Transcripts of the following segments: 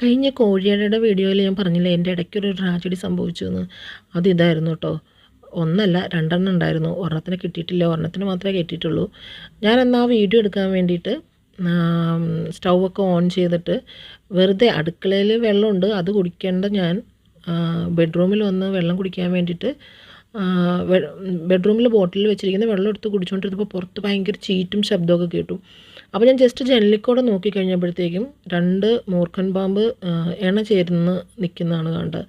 കഴിഞ്ഞ കോഴിയടയുടെ വീഡിയോയിൽ ഞാൻ പറഞ്ഞില്ലേ എന്റെ ഇടയ്ക്കൊരു ട്രാജഡി സംഭവിച്ചു എന്ന് അതിതായിരുന്നു കേട്ടോ ഒന്നല്ല രണ്ടെണ്ണം ഉണ്ടായിരുന്നു. ഒരെണ്ണത്തിന് കിട്ടിയിട്ടില്ല. ഒരെണ്ണത്തിന് മാത്രമേ കിട്ടിയിട്ടുള്ളൂ. ഞാൻ എന്നാൽ ആ വീഡിയോ എടുക്കാൻ വേണ്ടിയിട്ട് സ്റ്റൗവൊക്കെ ഓൺ ചെയ്തിട്ട് വെറുതെ അടുക്കളയിൽ വെള്ളമുണ്ട്. അത് കുടിക്കേണ്ട ഞാൻ ബെഡ്റൂമിൽ വന്ന് വെള്ളം കുടിക്കാൻ വേണ്ടിയിട്ട് ബെഡ്റൂമിൽ ബോട്ടിൽ വെച്ചിരിക്കുന്ന വെള്ളം എടുത്ത് കുടിച്ചുകൊണ്ടിരുന്നപ്പോൾ പുറത്ത് ഭയങ്കര ചീറ്റും ശബ്ദമൊക്കെ കേട്ടു. അപ്പോൾ ഞാൻ ജസ്റ്റ് ജനലിക്കൂടെ നോക്കിക്കഴിഞ്ഞപ്പോഴത്തേക്കും രണ്ട് മൂർഖൻ പാമ്പ് എണ ചേരുന്ന നിൽക്കുന്നതാണ് കണ്ടത്.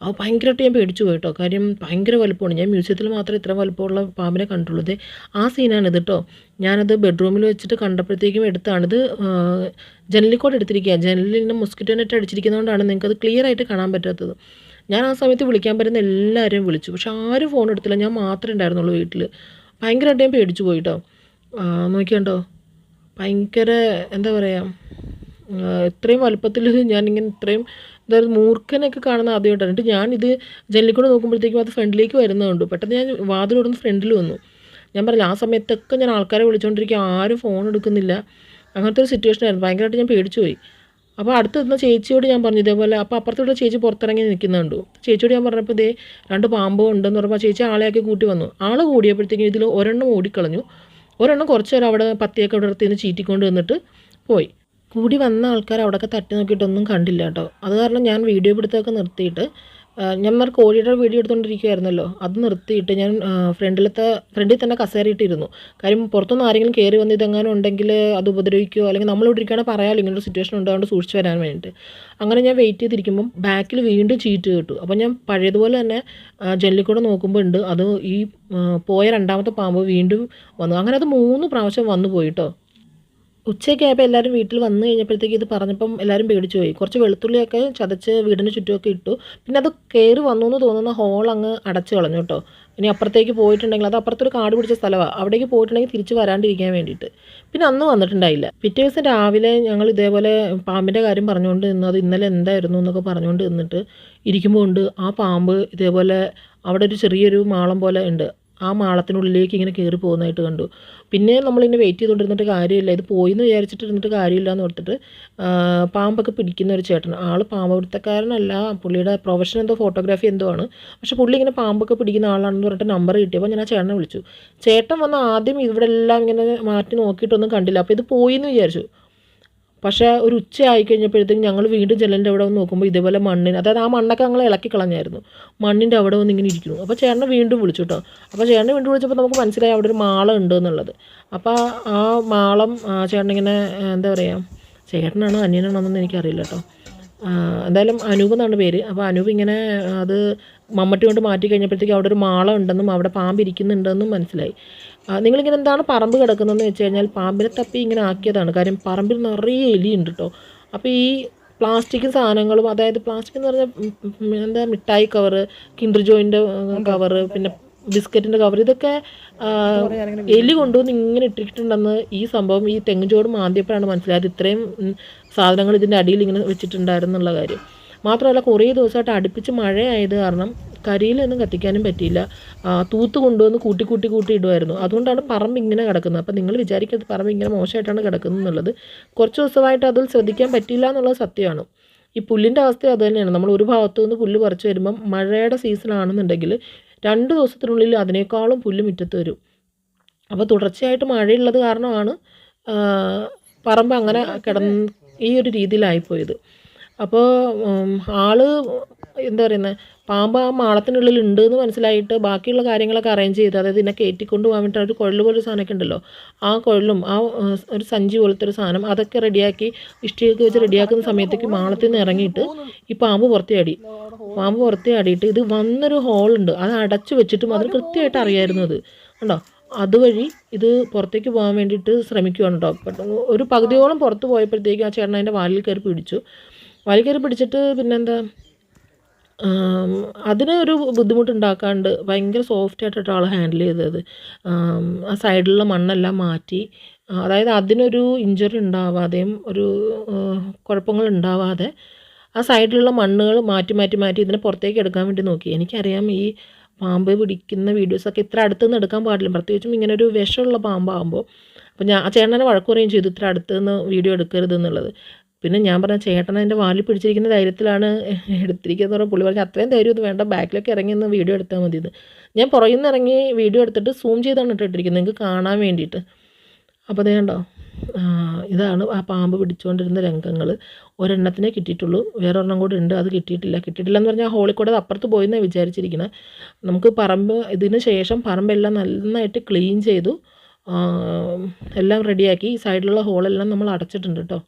അപ്പോൾ ഭയങ്കരമായിട്ട് ഞാൻ പേടിച്ചു പോയിട്ടോ കാര്യം ഭയങ്കര വലുപ്പമാണ്. ഞാൻ മ്യൂസിയത്തിൽ മാത്രമേ ഇത്ര വലുപ്പമുള്ള പാമ്പിനെ കണ്ടുള്ളൂ. ഇത് ആ സീനാണ് ഇത് കേട്ടോ ഞാനത് ബെഡ്റൂമിൽ വെച്ചിട്ട് കണ്ടപ്പോഴത്തേക്കും എടുത്താണിത് ജനലിക്കോട് എടുത്തിരിക്കുക ജനലിൽ നിന്ന് മൊസ്കിറ്റോ നെറ്റ് അടിച്ചിരിക്കുന്നതുകൊണ്ടാണ് നിങ്ങൾക്കത് ക്ലിയർ ആയിട്ട് കാണാൻ പറ്റാത്തത്. ഞാൻ ആ സമയത്ത് വിളിക്കാൻ പറ്റുന്ന എല്ലാവരെയും വിളിച്ചു. പക്ഷെ ആരും ഫോൺ എടുത്തില്ല. ഞാൻ മാത്രമേ ഉണ്ടായിരുന്നുള്ളൂ വീട്ടിൽ ഭയങ്കരമായിട്ട് ഞാൻ പേടിച്ചു പോയിട്ടോ നോക്കിയാണ്ടോ? ഭയങ്കര എന്താ പറയുക ഇത്രയും വലുപ്പത്തിൽ ഞാനിങ്ങനെ ഇത്രയും അതായത് മൂർഖനൊക്കെ കാണുന്ന ആദ്യമായിട്ടാണ് എന്നിട്ട് ഞാനിത് ജനലിക്കൂടെ നോക്കുമ്പോഴത്തേക്കും അത് ഫ്രണ്ടിലേക്ക് വരുന്നതുകൊണ്ട് പെട്ടെന്ന് ഞാൻ വാതിലോടുന്ന് ഫ്രണ്ടിൽ വന്നു. ഞാൻ പറഞ്ഞില്ല ആ സമയത്തൊക്കെ ഞാൻ ആൾക്കാരെ വിളിച്ചുകൊണ്ടിരിക്കുക ആരും ഫോൺ എടുക്കുന്നില്ല. അങ്ങനത്തെ ഒരു സിറ്റുവേഷൻ ആയിരുന്നു. ഭയങ്കരമായിട്ട് ഞാൻ പേടിച്ചു പോയി. അപ്പോൾ അടുത്ത് നിന്ന ചേച്ചിയോട് ഞാൻ പറഞ്ഞു ഇതേപോലെ അപ്പോൾ അപ്പുറത്തുള്ള ചേച്ചി പുറത്തിറങ്ങി നിൽക്കുന്നുണ്ട് ചേച്ചിയോട് ഞാൻ പറഞ്ഞപ്പോൾ ഇതേ രണ്ട് പാമ്പോ ഉണ്ടെന്ന് പറഞ്ഞപ്പോൾ ചേച്ചി ആളെയാക്കി കൂട്ടി വന്നു. ആൾ കൂടിയപ്പോഴത്തേക്കും ഇതിൽ ഒരെണ്ണം ഓടിക്കളഞ്ഞു. ഒരെണ്ണം കുറച്ച് നേരം അവിടെ പത്തിയൊക്കെ അവിടെ നിന്ന് ചീറ്റിക്കൊണ്ട് വന്നിട്ട് പോയി. കൂടി വന്ന ആൾക്കാർ അവിടെയൊക്കെ തട്ടി നോക്കിയിട്ടൊന്നും കണ്ടില്ല കേട്ടോ. അത് കാരണം ഞാൻ വീഡിയോ പിടുത്തമൊക്കെ നിർത്തിയിട്ട് ഞാൻ മറ കോഴിയുടെ വീഡിയോ എടുത്തുകൊണ്ടിരിക്കുമായിരുന്നല്ലോ അത് നിർത്തിയിട്ട് ഞാൻ ഫ്രണ്ടിലത്തെ ഫ്രണ്ടിൽ തന്നെ കസേരയിട്ടിരുന്നു. കാര്യം പുറത്തുനിന്ന് ആരെങ്കിലും കയറി വന്ന് ഇതെങ്ങാനും ഉണ്ടെങ്കിൽ അത് ഉപദ്രവിക്കുകയോ അല്ലെങ്കിൽ നമ്മളിവിടെ ഇരിക്കുകയാണെങ്കിൽ പറയാമല്ലോ ഇങ്ങനൊരു സിറ്റുവേഷൻ ഉണ്ട് അതുകൊണ്ട് സൂക്ഷിച്ച് വരാൻ വേണ്ടിയിട്ട്. അങ്ങനെ ഞാൻ വെയിറ്റ് ചെയ്തിരിക്കുമ്പം ബാക്കിൽ വീണ്ടും ചീറ്റ് കേട്ടു. അപ്പോൾ ഞാൻ പഴയതുപോലെ തന്നെ ജനലിൽ നോക്കുമ്പോൾ ഉണ്ട്. അത് ഈ പോയ രണ്ടാമത്തെ പാമ്പ് വീണ്ടും വന്നു. അങ്ങനെ അത് മൂന്ന് പ്രാവശ്യം വന്നു പോയിട്ടോ ഉച്ചയൊക്കെ ആയപ്പോൾ എല്ലാവരും വീട്ടിൽ വന്നു കഴിഞ്ഞപ്പോഴത്തേക്ക് ഇത് പറഞ്ഞപ്പം എല്ലാവരും പേടിച്ചു പോയി. കുറച്ച് വെളുത്തുള്ളിയൊക്കെ ചതച്ച് വീടിന് ചുറ്റുമൊക്കെ ഇട്ടു. പിന്നെ അത് കയറി വന്നു എന്ന് തോന്നുന്ന ഹോൾ അങ്ങ് അടച്ചു കളഞ്ഞു കേട്ടോ ഇനി അപ്പുറത്തേക്ക് പോയിട്ടുണ്ടെങ്കിൽ അത് അപ്പുറത്തൊരു കാട് പിടിച്ച സ്ഥലമാണ് അവിടേക്ക് പോയിട്ടുണ്ടെങ്കിൽ തിരിച്ച് വരാണ്ടിരിക്കാൻ വേണ്ടിയിട്ട്. പിന്നെ അന്ന് വന്നിട്ടുണ്ടായില്ല. പിറ്റേ ദിവസം രാവിലെ ഞങ്ങൾ ഇതേപോലെ പാമ്പിന്റെ കാര്യം പറഞ്ഞുകൊണ്ട് നിന്നു അത് ഇന്നലെ എന്തായിരുന്നു എന്നൊക്കെ പറഞ്ഞുകൊണ്ട് നിന്നിട്ട് ഇരിക്കുമ്പോൾ ഉണ്ട് ആ പാമ്പ് ഇതേപോലെ അവിടെ ഒരു ചെറിയൊരു മാളം പോലെ ഉണ്ട്. ആ മാളത്തിനുള്ളിലേക്ക് ഇങ്ങനെ കയറി പോകുന്നതായിട്ട് കണ്ടു. പിന്നെ നമ്മളിങ്ങനെ വെയിറ്റ് ചെയ്തുകൊണ്ടിരുന്നിട്ട് കാര്യമില്ല. ഇത് പോയി എന്ന് വിചാരിച്ചിട്ട് ഇരുന്നിട്ട് കാര്യമില്ല എന്ന് ഓർത്തിട്ട് പാമ്പൊക്കെ പിടിക്കുന്ന ഒരു ചേട്ടൻ. ആൾ പാമ്പ് പിടുത്തക്കാരനല്ല പുള്ളിയുടെ പ്രൊഫഷൻ എന്തോ ഫോട്ടോഗ്രാഫി എന്തോ ആണ്. പക്ഷേ പുള്ളി ഇങ്ങനെ പാമ്പൊക്കെ പിടിക്കുന്ന ആളാണെന്ന് പറഞ്ഞിട്ട് നമ്പർ കിട്ടിയപ്പോൾ ഞാൻ ആ ചേട്ടനെ വിളിച്ചു. ചേട്ടൻ വന്ന് ആദ്യം ഇവിടെ എല്ലാം ഇങ്ങനെ മാറ്റി നോക്കിയിട്ടൊന്നും കണ്ടില്ല. അപ്പോൾ ഇത് പോയി എന്ന് വിചാരിച്ചു. പക്ഷേ ഒരു ഉച്ച ആയി കഴിഞ്ഞപ്പോഴത്തേക്കും ഞങ്ങൾ വീണ്ടും ജനലിന്റെ അവിടെ വന്ന് നോക്കുമ്പോൾ ഇതേപോലെ മണ്ണിന് അതായത് ആ മണ്ണൊക്കെ ഞങ്ങൾ ഇളക്കി കളഞ്ഞായിരുന്നു. മണ്ണിന്റെ അവിടെ വന്ന് ഇങ്ങനെ ഇരിക്കുന്നു. അപ്പോൾ ചേട്ടനെ വീണ്ടും വിളിച്ചു കേട്ടോ. അപ്പോൾ ചേട്ടനെ വീണ്ടും വിളിച്ചപ്പോൾ നമുക്ക് മനസ്സിലായി അവിടെ ഒരു മാള ഉണ്ട് എന്നുള്ളത്. അപ്പോൾ ആ മാളം ചേട്ടനിങ്ങനെ എന്താ പറയുക ചേട്ടനാണോ അന്യനാണോ എന്നൊന്നും എനിക്കറിയില്ല കേട്ടോ. എന്തായാലും അനൂപ് എന്നാണ് പേര്. അപ്പോൾ അനൂപ് ഇങ്ങനെ അത് മമ്മട്ടി കൊണ്ട് മാറ്റി കഴിഞ്ഞപ്പോഴത്തേക്കും അവിടെ ഒരു മാള ഉണ്ടെന്നും അവിടെ പാമ്പ് ഇരിക്കുന്നുണ്ടെന്നും മനസ്സിലായി. നിങ്ങളിങ്ങനെ എന്താണ് പറമ്പ് കിടക്കുന്നതെന്ന് വെച്ച് കഴിഞ്ഞാൽ പാമ്പിനെ തപ്പി ഇങ്ങനെ ആക്കിയതാണ്. കാര്യം പറമ്പിൽ നിറയെ എലിയുണ്ട് കേട്ടോ അപ്പോൾ ഈ പ്ലാസ്റ്റിക് സാധനങ്ങളും അതായത് പ്ലാസ്റ്റിക് എന്ന് പറഞ്ഞാൽ എന്താ മിഠായി കവറ് കിൻഡർ ജോയിന്റെ കവറ് പിന്നെ ബിസ്ക്കറ്റിന്റെ കവർ ഇതൊക്കെ എലി കൊണ്ടുവന്ന് ഇങ്ങനെ ഇട്ടിട്ടുണ്ടെന്ന് ഈ സംഭവം ഈ തെങ്ങുചോട് മാന്തിയപ്പോഴാണ് മനസ്സിലായത്. ഇത്രയും സാധനങ്ങൾ ഇതിന്റെ അടിയിൽ ഇങ്ങനെ വെച്ചിട്ടുണ്ടായിരുന്നുള്ള കാര്യം. മാത്രമല്ല കുറേ ദിവസമായിട്ട് അടുപ്പിച്ച് മഴയായത് കാരണം കരിയിലൊന്നും കത്തിക്കാനും പറ്റിയില്ല. തൂത്ത് കൊണ്ടുവന്ന് കൂട്ടി കൂട്ടി കൂട്ടി ഇടുമായിരുന്നു അതുകൊണ്ടാണ് പറമ്പ് ഇങ്ങനെ കിടക്കുന്നത്. അപ്പോൾ നിങ്ങൾ വിചാരിക്കരുത് പറമ്പ് ഇങ്ങനെ മോശമായിട്ടാണ് കിടക്കുന്നത് എന്നുള്ളത് കുറച്ച് ദിവസമായിട്ട് അതിൽ ശ്രദ്ധിക്കാൻ പറ്റിയില്ല എന്നുള്ളത് സത്യമാണ്. ഈ പുല്ലിന്റെ അവസ്ഥ അത് തന്നെയാണ്. നമ്മൾ ഒരു ഭാഗത്തു നിന്ന് പുല്ല് പറിച്ച് വരുമ്പം മഴയുടെ സീസൺ ആണെന്നുണ്ടെങ്കിൽ രണ്ട് ദിവസത്തിനുള്ളിൽ അതിനേക്കാളും പുല്ല് മുറ്റത്ത് വരും. അപ്പോൾ തുടർച്ചയായിട്ട് മഴയുള്ളത് കാരണമാണ് പറമ്പ് അങ്ങനെ കിടന്ന് ഈ ഒരു രീതിയിലായിപ്പോയത്. അപ്പോൾ ആൾ എന്താ പറയുന്നത് പാമ്പ് ആ മാളത്തിനുള്ളിൽ ഉണ്ട് എന്ന് മനസ്സിലായിട്ട് ബാക്കിയുള്ള കാര്യങ്ങളൊക്കെ അറേഞ്ച് ചെയ്ത് അതായത് ഇതിനെ കയറ്റിക്കൊണ്ട് പോകാൻ വേണ്ടി ഒരു കുഴൽ പോലൊരു സാധനമൊക്കെ ഉണ്ടല്ലോ. ആ കുഴലും ആ ഒരു സഞ്ചി പോലത്തെ ഒരു സാധനം അതൊക്കെ റെഡിയാക്കി ഇഷ്ടിയൊക്കെ വെച്ച് റെഡിയാക്കുന്ന സമയത്തേക്ക് മാളത്തിൽ നിന്ന് ഇറങ്ങിയിട്ട് ഈ പാമ്പ് പുറത്തേടി പാമ്പ് പുറത്തേടിയിട്ട് ഇത് വന്നൊരു ഹോളുണ്ട് അത് അടച്ചു വെച്ചിട്ടും അതിന് കൃത്യമായിട്ട് അറിയായിരുന്നു അത്. കണ്ടോ? അതുവഴി ഇത് പുറത്തേക്ക് പോകാൻ വേണ്ടിയിട്ട് ശ്രമിക്കുകയാണ് കേട്ടോ. ഒരു പകുതിയോളം പുറത്ത് പോയപ്പോഴത്തേക്കും ആ ചേട്ടൻ അതിന്റെ വാലിൽ കയറി പിടിച്ചു. വാലിൽ കയറി പിടിച്ചിട്ട് പിന്നെന്താ? അതിന് ഒരു ബുദ്ധിമുട്ടുണ്ടാക്കാണ്ട് ഭയങ്കര സോഫ്റ്റ് ആയിട്ടാണ് ആൾ ഹാൻഡിൽ ചെയ്തത്. ആ സൈഡിലുള്ള മണ്ണെല്ലാം മാറ്റി. അതായത് അതിനൊരു ഇഞ്ചുറി ഉണ്ടാവാതെയും ഒരു കുഴപ്പങ്ങൾ ഉണ്ടാവാതെ ആ സൈഡിലുള്ള മണ്ണുകൾ മാറ്റി മാറ്റി മാറ്റി ഇതിനെ പുറത്തേക്ക് എടുക്കാൻ വേണ്ടി നോക്കി. എനിക്കറിയാം ഈ പാമ്പ് പിടിക്കുന്ന വീഡിയോസൊക്കെ ഇത്ര അടുത്തുനിന്ന് എടുക്കാൻ പാടില്ല. പ്രത്യേകിച്ചും ഇങ്ങനെ ഒരു വിഷമുള്ള പാമ്പാകുമ്പോൾ അപ്പോൾ ഞാൻ ചേട്ടനെ വഴക്ക് പറയുകയും ചെയ്തു ഇത്ര അടുത്തുനിന്ന് വീഡിയോ എടുക്കരുത് എന്നുള്ളത്. പിന്നെ ഞാൻ പറഞ്ഞ ചേട്ടൻ അതിന്റെ വാലിൽ പിടിച്ചിരിക്കുന്ന ധൈര്യത്തിലാണ് എടുത്തിരിക്കുന്നത് പറഞ്ഞാൽ പുള്ളി പറഞ്ഞു. അത്രയും ധൈര്യം ഇത് വേണ്ട ബാക്കിലേക്ക് ഇറങ്ങി ഒന്ന് വീഡിയോ എടുത്താൽ മതി ഇത്. ഞാൻ പുറകിൽ നിന്ന് ഇറങ്ങി വീഡിയോ എടുത്തിട്ട് സൂം ചെയ്താണ് ഇട്ടിട്ടിരിക്കുന്നത് നിങ്ങൾക്ക് കാണാൻ വേണ്ടിയിട്ട്. അപ്പോൾ അതേ കണ്ടോ ഇതാണ് ആ പാമ്പ് പിടിച്ചുകൊണ്ടിരുന്ന രംഗങ്ങൾ. ഒരെണ്ണത്തിനെ കിട്ടിയിട്ടുള്ളൂ വേറെ ഒരെണ്ണം കൂടി ഉണ്ട് അത് കിട്ടിയിട്ടില്ല. കിട്ടിയിട്ടില്ല എന്ന് പറഞ്ഞാൽ ഹോളിൽ കൂടെ അപ്പുറത്ത് പോയി എന്നാണ് വിചാരിച്ചിരിക്കുന്നത് നമുക്ക് പറമ്പ് ഇതിന് ശേഷം പറമ്പെല്ലാം നന്നായിട്ട് ക്ലീൻ ചെയ്തു. എല്ലാം റെഡിയാക്കി ഈ സൈഡിലുള്ള ഹോളെല്ലാം നമ്മൾ അടച്ചിട്ടുണ്ട് കേട്ടോ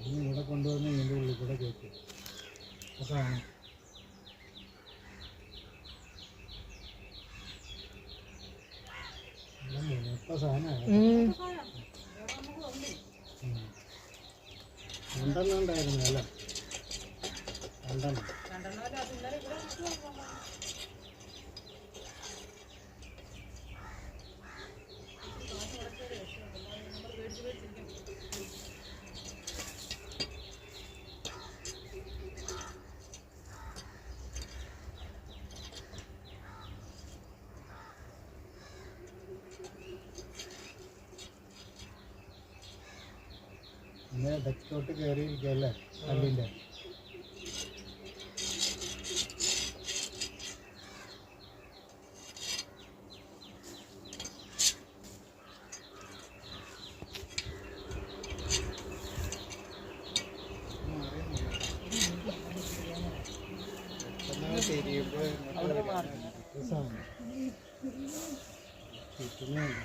ഇനി ഇവിടെ കൊണ്ടുവന്ന് ഇതിന്റെ ഉള്ളിൽ കൂടെ കയറ്റി അതാണ് മൂത്ത സാധനമാണ് ഉം. രണ്ടെണ്ണം ഉണ്ടായിരുന്നു അല്ല? രണ്ടെണ്ണം. ഇങ്ങനെ കയറിയിരിക്കുക അല്ലേ കല്ലിന്റെ സാധനം ചുറ്റുന്നുണ്ട്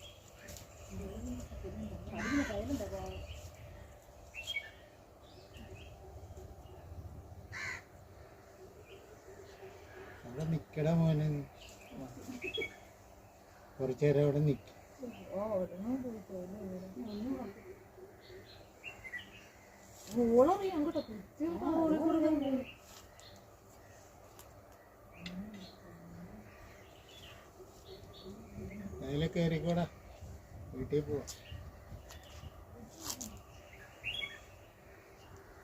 അവിടെ നിക്കട. കുറച്ച് നേരം അവിടെ നിക്ക അതിലെ കയറിക്കോടാ വീട്ടിൽ പോവാം.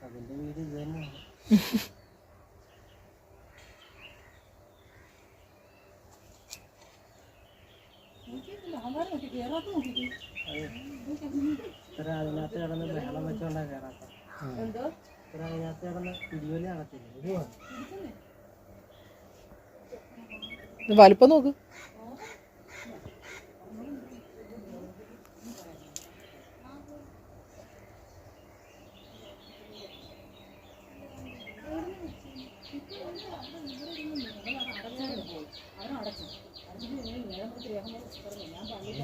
അതിന്റെ വീട് ഇത് തന്നെയാണ്. ഇത്ര അതിനകത്ത് കിടന്ന് ബഹളം വെച്ചോണ്ടാ കേറാത്ത ഇത്ര അതിനകത്ത് കിടന്ന് പിടിവലി നടത്തില്ല? ഇടുവാ ഇത് വലിപ്പം നോക്ക്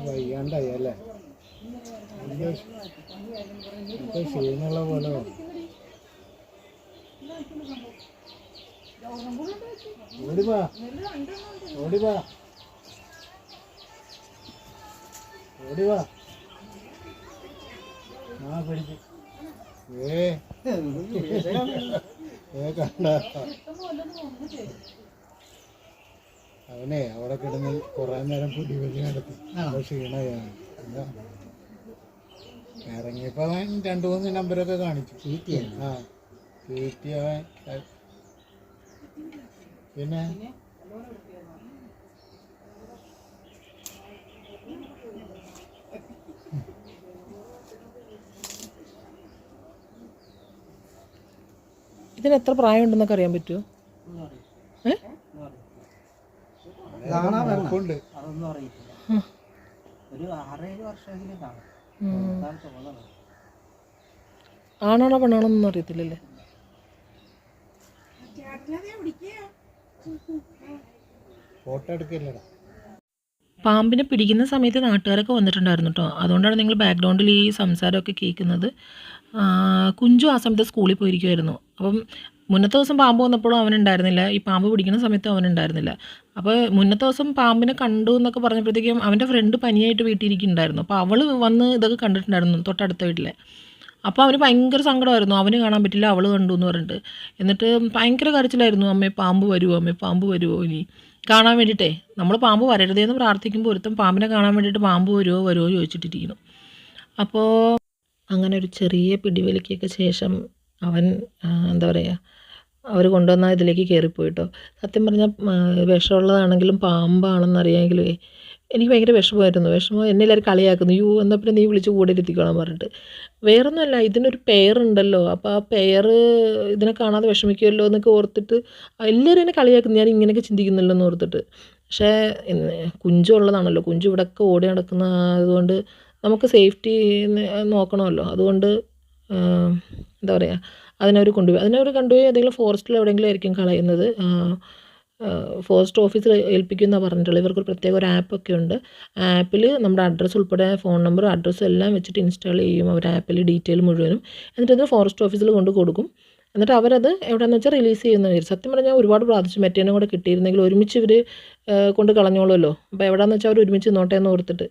വയ്യാണ്ടായി അല്ലേ എന്തോ പോലെ. ഓടിവാ ആ പിടിച്ച് ഏ. ഏ കണ്ട. അവനെ അവിടെ കിടന്ന് കുറേ നേരം പിടിവലി നടത്തി. അപ്പൊ ക്ഷീണയാണ് എന്താ? ഇറങ്ങിയപ്പോ അവൻ രണ്ടു മൂന്ന് നമ്പരൊക്കെ കാണിച്ചു. ആ അവൻ പിന്നെ? ഇതിന് എത്ര പ്രായം ഉണ്ടെന്നൊക്കെ അറിയാൻ പറ്റുമോ ഏഹ് ഒരു ആറേഴ് വർഷമെങ്കിലും കാണും. ആണാണോ പെണ്ണാണോ ഒന്നും അറിയത്തില്ലല്ലേ? ഫോട്ടോ എടുക്കില്ലടാ. പാമ്പിനെ പിടിക്കുന്ന സമയത്ത് നാട്ടുകാരൊക്കെ വന്നിട്ടുണ്ടായിരുന്നു കേട്ടോ അതുകൊണ്ടാണ് നിങ്ങൾ ബാക്ക്ഗ്രൗണ്ടിൽ ഈ സംസാരമൊക്കെ കേൾക്കുന്നത്. ആ, കുഞ്ചു ആ സമയത്ത് സ്കൂളിൽ പോയിരിക്കുമായിരുന്നു അപ്പം മുന്നത്തെ ദിവസം പാമ്പ് വന്നപ്പോഴും അവനുണ്ടായിരുന്നില്ല. ഈ പാമ്പ് പിടിക്കുന്ന സമയത്ത് അവനുണ്ടായിരുന്നില്ല. അപ്പോൾ മുന്നത്തെ ദിവസം പാമ്പിനെ കണ്ടു എന്നൊക്കെ പറഞ്ഞപ്പോഴത്തേക്കും അവന്റെ ഫ്രണ്ട് പനിയായിട്ട് വീട്ടിലിരിക്കുന്നുണ്ടായിരുന്നു. അപ്പോൾ അവൾ വന്ന് ഇതൊക്കെ കണ്ടിട്ടുണ്ടായിരുന്നു തൊട്ടടുത്ത വീട്ടിലെ. അപ്പോൾ അവന് ഭയങ്കര സങ്കടമായിരുന്നു. അവന് കാണാൻ പറ്റില്ല അവൾ കണ്ടു എന്ന് പറഞ്ഞിട്ട്. എന്നിട്ട് ഭയങ്കര കരച്ചിലായിരുന്നു. അമ്മേ പാമ്പ് വരുമോ അമ്മേ പാമ്പ് വരുമോ ഇനി? കാണാൻ വേണ്ടിയിട്ടേ. നമ്മൾ പാമ്പ് വരരുതേന്ന് പ്രാർത്ഥിക്കുമ്പോൾ ഒരുത്തം പാമ്പിനെ കാണാൻ വേണ്ടിയിട്ട് പാമ്പ് വരുമോ വരുമോ ചോദിച്ചിട്ടിരിക്കുന്നു. അപ്പോൾ അങ്ങനെ ഒരു ചെറിയ പിടിവലിക്കൊക്കെ ശേഷം അവൻ എന്താ പറയുക അവർ കൊണ്ടുവന്ന ഇതിലേക്ക് കയറിപ്പോയിട്ടോ സത്യം പറഞ്ഞാൽ വിഷമുള്ളതാണെങ്കിലും പാമ്പാണെന്ന് അറിയാമെങ്കിലേ എനിക്ക് ഭയങ്കര വിഷമമായിരുന്നു. വിഷമം എന്നെ എല്ലാവരും കളിയാക്കുന്നു. യൂ എന്നാൽ പിന്നെ നീ വിളിച്ച് കൂടെ ഇരുത്തിക്കോളാൻ പറഞ്ഞിട്ട്. വേറൊന്നുമല്ല ഇതിനൊരു പെയറുണ്ടല്ലോ അപ്പോൾ ആ പെയർ ഇതിനെ കാണാതെ വിഷമിക്കുമല്ലോ എന്നൊക്കെ ഓർത്തിട്ട് എല്ലാവരും എന്നെ കളിയാക്കുന്നു. ഞാൻ ഇങ്ങനെയൊക്കെ ചിന്തിക്കുന്നില്ലോ എന്ന് ഓർത്തിട്ട്. പക്ഷേ ഇന്ന് കുഞ്ചു ഉള്ളതാണല്ലോ. കുഞ്ചു ഇവിടെയൊക്കെ ഓടി നടക്കുന്ന അതുകൊണ്ട് നമുക്ക് സേഫ്റ്റി നോക്കണമല്ലോ. അതുകൊണ്ട് എന്താ പറയുക അതിനവർ കൊണ്ടുപോയി. അതിനവർ കൊണ്ടുപോയി ഏതെങ്കിലും ഫോറസ്റ്റിൽ എവിടെയെങ്കിലും ആയിരിക്കും കളയുന്നത്. ഫോറസ്റ്റ് ഓഫീസിൽ ഏൽപ്പിക്കുന്ന പറഞ്ഞിട്ടുള്ളത്. ഇവർക്കൊരു പ്രത്യേക ഒരു ആപ്പൊക്കെ ഉണ്ട്. ആപ്പിൽ നമ്മുടെ അഡ്രസ്സ് ഉൾപ്പെടെ ഫോൺ നമ്പർ അഡ്രസ്സും എല്ലാം വെച്ചിട്ട് ഇൻസ്റ്റാൾ ചെയ്യും. അവർ ആപ്പിൽ ഡീറ്റെയിൽ മുഴുവനും. എന്നിട്ട് അത് ഫോറസ്റ്റ് ഓഫീസിൽ കൊണ്ട് കൊടുക്കും. എന്നിട്ട് അവരത് എവിടെയെന്ന് വെച്ചാൽ റിലീസ് ചെയ്യുന്ന വിചാരിച്ചു സത്യം പറഞ്ഞാൽ ഒരുപാട് പ്രാർത്ഥിച്ചു മറ്റേനും കൂടെ കിട്ടിയിരുന്നെങ്കിൽ ഒരുമിച്ച് ഇവർ കൊണ്ട് കളഞ്ഞോളുമല്ലോ. അപ്പോൾ എവിടെയാണെന്ന് വെച്ചാൽ അവർ ഒരുമിച്ച് നോട്ടേന്ന് ഓർത്തിട്ട്.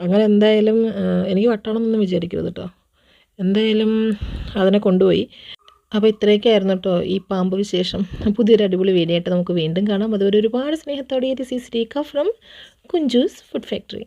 അങ്ങനെ എന്തായാലും എനിക്ക് വട്ടാണെന്നൊന്നും വിചാരിക്കരുത് കേട്ടോ എന്തായാലും അതിനെ കൊണ്ടുപോയി. അപ്പോൾ ഇത്രയൊക്കെ ആയിരുന്നു കേട്ടോ ഈ പാമ്പ് വിശേഷം. പുതിയൊരു അടിപൊളി വീഡിയോ ആയിട്ട് നമുക്ക് വീണ്ടും കാണാം. അതുവരെ ഒരുപാട് സ്നേഹത്തോടെ this is Rekha from Kunjus food factory